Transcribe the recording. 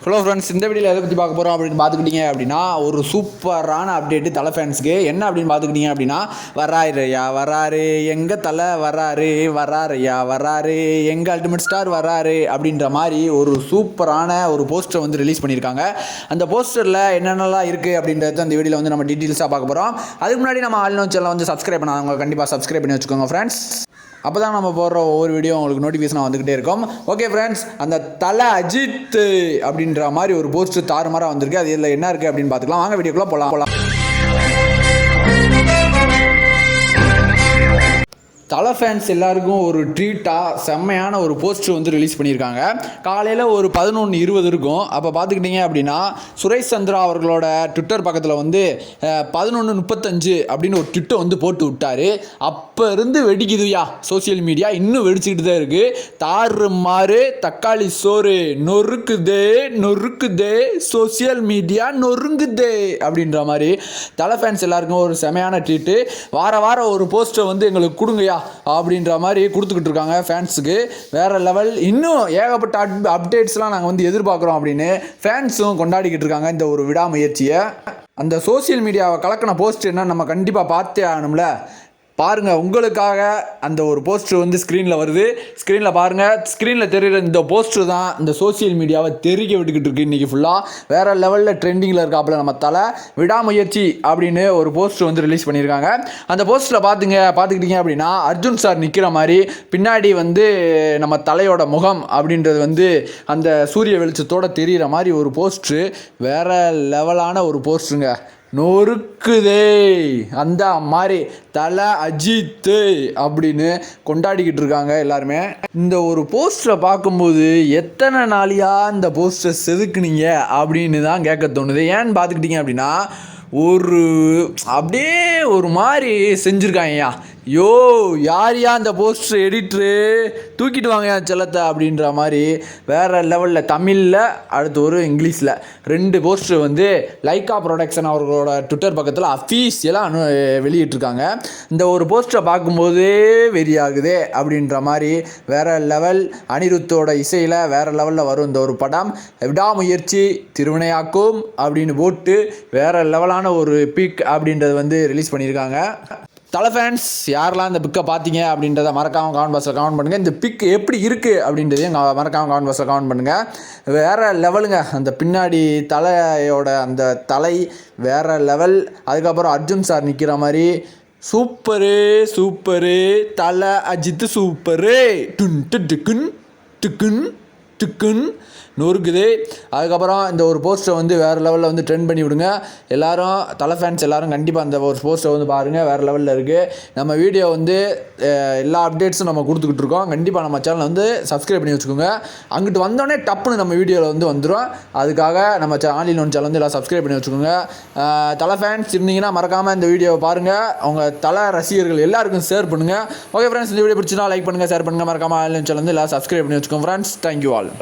Hello friends இந்த வீடியோவில் எதை பற்றி பார்க்க போகிறோம் அப்படின்னு பார்த்துக்கிட்டீங்க அப்படின்னா ஒரு சூப்பரான அப்டேட்டு தலை ஃபேன்ஸுக்கு என்ன அப்படின்னு பார்த்துக்கிட்டீங்க அப்படின்னா வராருயா வராரு எங்கள் தலை வராரு வராருயா வராரு எங்கள் அல்டிமேட் ஸ்டார் வராரு அப்படின்ற மாதிரி ஒரு சூப்பரான ஒரு போஸ்டர் வந்து ரிலீஸ் பண்ணியிருக்காங்க. அந்த போஸ்டரில் என்னென்னலாம் இருக்குது அப்படின்றது அந்த வீடியோவில் வந்து நம்ம டீட்டெயில்ஸாக பார்க்க போகிறோம் அதுக்கு முன்னாடி நம்ம ஆல் சேனல் வந்து சப்ஸ்கிரைப் பண்ணாதவங்க கண்டிப்பாக சப்ஸ்கிரைப் பண்ணி வச்சுக்கோங்க ஃப்ரெண்ட்ஸ் அப்போ தான் நம்ம போடுற ஒவ்வொரு வீடியோ உங்களுக்கு நோட்டிஃபிகேஷன் வந்துக்கிட்டே இருக்கும். ஓகே ஃப்ரெண்ட்ஸ் அந்த தலை அஜித் அப்படின்ற மாதிரி ஒரு போஸ்ட் தாறுமாறாக வந்திருக்கு. அது இதில் என்ன இருக்குது அப்படின்னு பார்த்துக்கலாம். வாங்க வீடியோக்குள்ளே போகலாம் போகலாம் தலை ஃபேன்ஸ் எல்லாருக்கும் ஒரு ட்ரீட்டாக செம்மையான ஒரு போஸ்டர் வந்து ரிலீஸ் பண்ணியிருக்காங்க. காலையில் ஒரு பதினொன்று இருபது இருக்கும். அப்போ பார்த்துக்கிட்டிங்க அப்படின்னா சுரேஷ் சந்திரா அவர்களோட ட்விட்டர் பக்கத்தில் வந்து பதினொன்று முப்பத்தஞ்சு அப்படின்னு ஒரு ட்விட்டை வந்து போட்டு விட்டாரு. அப்போ இருந்து வெடிக்குதுயா சோஷியல் மீடியா இன்னும் வெடிச்சுக்கிட்டு தான் இருக்குது தாறு மாறு தக்காளி சோறு நொறுக்குதே நொறுக்குதே சோஷியல் மீடியா நொறுங்குதே அப்படின்ற மாதிரி தலை ஃபேன்ஸ் எல்லாருக்கும் ஒரு செமையான ட்ரீட்டு வார வாரம் ஒரு போஸ்டர் வந்து எங்களுக்கு இல்லையா அப்படின்ற மாதிரி கொடுத்துக்கிட்டு இருக்காங்க ஃபேன்ஸுக்கு வேறு லெவல் இன்னும் ஏகப்பட்ட அப் அப்டேட்ஸ்லாம் நாங்கள் வந்து எதிர்பார்க்குறோம் அப்படின்னு ஃபேன்ஸும் கொண்டாடிக்கிட்டு இருக்காங்க இந்த ஒரு விடாமுயற்சியை. அந்த சோஷியல் மீடியாவை கலக்கின போஸ்ட் என்ன நம்ம கண்டிப்பாக பார்த்தே ஆகணும்ல. பாருங்கள் உங்களுக்காக அந்த ஒரு போஸ்டர் வந்து ஸ்க்ரீனில் வருது. ஸ்க்ரீனில் பாருங்கள் ஸ்க்ரீனில் தெரிகிற இந்த போஸ்டர் தான் இந்த சோஷியல் மீடியாவை தெருக்க விட்டுக்கிட்டு இருக்கு இன்றைக்கி ஃபுல்லாக வேறு லெவலில் ட்ரெண்டிங்கில் இருக்காப்புல நம்ம தலை. விடாமுயற்சி அப்படின்னு ஒரு போஸ்டர் வந்து ரிலீஸ் பண்ணியிருக்காங்க. அந்த போஸ்டரில் பார்த்துங்க பார்த்துக்கிட்டிங்க அப்படின்னா அர்ஜுன் சார் நிற்கிற மாதிரி பின்னாடி வந்து நம்ம தலையோட முகம் அப்படின்றது வந்து அந்த சூரிய வெளிச்சத்தோட தெரிகிற மாதிரி ஒரு போஸ்ட்ரு வேறு லெவலான ஒரு போஸ்ட்ருங்க நொறுக்குதே. அந்த மாதிரி தலை அஜித்து அப்படின்னு கொண்டாடிக்கிட்டு இருக்காங்க எல்லாருமே. இந்த ஒரு போஸ்டரை பார்க்கும்போது எத்தனை நாளையா இந்த போஸ்டர் செதுக்குனீங்க அப்படின்னு தான் கேட்க தோணுது. ஏன்னு பார்த்துக்கிட்டிங்க அப்படின்னா ஒரு அப்படியே ஒரு மாதிரி செஞ்சுருக்காங்கய்யா. யோ யார் யா அந்த போஸ்டர் எடிட்ரு தூக்கிட்டு வாங்க என் செல்லத்தை அப்படின்ற மாதிரி வேறு லெவலில் தமிழில் அடுத்து ஒரு இங்கிலீஷில் ரெண்டு போஸ்டர் வந்து லைக்கா ப்ரொடக்ஷன் அவர்களோட ட்விட்டர் பக்கத்தில் அஃபீஷியலாக அனு வெளியிட்டிருக்காங்க. இந்த ஒரு போஸ்டரை பார்க்கும்போதே வெறியாகுதே அப்படின்ற மாதிரி வேறு லெவல் அனிருத்தோட இசையில் வேறு லெவலில் வரும் இந்த ஒரு படம். விடாமுயற்சி திருவினையாக்கும் அப்படின்னு போட்டு வேறு லெவலான ஒரு பிக் அப்படின்றது வந்து ரிலீஸ் பண்ணியிருக்காங்க. தலை ஃபேன்ஸ் யாரெல்லாம் இந்த பிக்கை பார்த்தீங்க அப்படின்றத மறக்காமல் கமெண்ட் பாக்ஸில் கமெண்ட் பண்ணுங்கள் இந்த பிக் எப்படி இருக்குது அப்படின்றதையும் மறக்காமல் கமெண்ட் பாக்ஸில் கமெண்ட் பண்ணுங்கள் வேறு லெவலுங்க அந்த பின்னாடி தலையோட அந்த தலை வேறு லெவல் அதுக்கப்புறம் அர்ஜுன் சார் நிற்கிற மாதிரி. Super super. தலை அஜித் சூப்பரு. டுன் டு டுக்குன் டுக்குன். திக்குன்னு நொறுக்குது. அதுக்கப்புறம் இந்த ஒரு போஸ்டரை வந்து வேறு லெவலில் வந்து ட்ரெண்ட் பண்ணி விடுங்க. எல்லாரும் தலை ஃபேன்ஸ் எல்லோரும் கண்டிப்பாக அந்த ஒரு போஸ்டரை வந்து பாருங்கள் வேறு லெவலில் இருக்குது நம்ம வீடியோ வந்து எல்லா அப்டேட்ஸும் நம்ம கொடுத்துக்கிட்டு இருக்கோம். கண்டிப்பாக நம்ம சேனலை வந்து சப்ஸ்கிரைப் பண்ணி வச்சுக்கோங்க. அங்கிட்டு வந்தோடனே டப்புன்னு நம்ம வீடியோவில் வந்து வந்துடும் அதுக்காக நம்ம ஆன்லைன் ஒன் சேனல் வந்து எல்லாம் சப்ஸ்கிரைப் பண்ணி வச்சுக்கோங்க. தலை ஃபேன்ஸ் இருந்தீங்கன்னா மறக்காமல் இந்த வீடியோவை பாருங்கள் அவங்க தலை ரசிகர்கள் எல்லாருக்கும் ஷேர் பண்ணுங்கள் ஓகே ஃப்ரெண்ட்ஸ் இந்த வீடியோ பிடிச்சினா லைக் பண்ணுங்கள் ஷேர் பண்ணுங்கள் மறக்காமல் ஆன்லைன் சேனல் வந்து எல்லாம் சப்ஸ்கிரைப் பண்ணி வச்சுக்கோங்க ஃப்ரெண்ட்ஸ் தேங்க்யூ ஆல்